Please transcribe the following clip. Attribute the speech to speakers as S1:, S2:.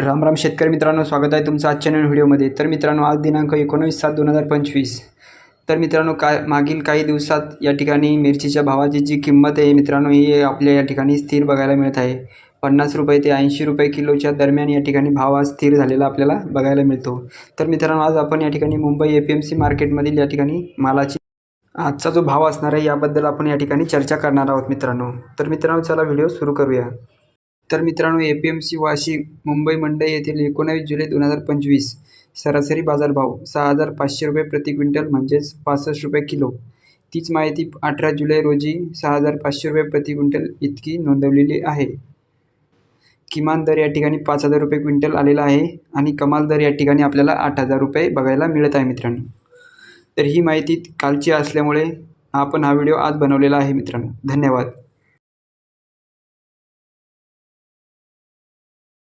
S1: राम राम शेतकरी मित्रांनो स्वागत आहे तुमचं आजच्या नवीन व्हिडिओमध्ये. तर मित्रांनो आज दिनांक एकोणवीस सात दोन हजार पंचवीस. तर मित्रांनो काय मागील काही दिवसात या ठिकाणी मिरचीच्या भावाची जी किंमत आहे मित्रांनो ही आपल्या या ठिकाणी स्थिर बघायला मिळत आहे. पन्नास रुपये ते ऐंशी रुपये किलोच्या दरम्यान या ठिकाणी भाव हा स्थिर झालेला आपल्याला बघायला मिळतो. तर मित्रांनो आज आपण या ठिकाणी Mumbai A P M C मार्केटमधील या ठिकाणी मालाची आजचा जो भाव असणार आहे याबद्दल आपण या ठिकाणी चर्चा करणार आहोत मित्रांनो. तर मित्रांनो चला व्हिडिओ सुरू करूया. तर मित्रांनो A P M C Vashi Mumbai मंडई येथील एकोणावीस जुलै दोन हजार पंचवीस सरासरी बाजारभाव सहा हजार पाचशे रुपये प्रति क्विंटल म्हणजेच पासष्ट रुपये किलो. तीच माहिती अठरा जुलै रोजी सहा हजार पाचशे रुपये प्रति क्विंटल इतकी नोंदवलेली आहे. किमान दर या ठिकाणी पाच हजार रुपये क्विंटल आलेला आहे आणि कमाल दर या ठिकाणी आपल्याला आठ हजार रुपये बघायला मिळत आहे मित्रांनो. तर ही माहिती कालची असल्यामुळे आपण हा व्हिडिओ आज बनवलेला आहे मित्रांनो. धन्यवाद.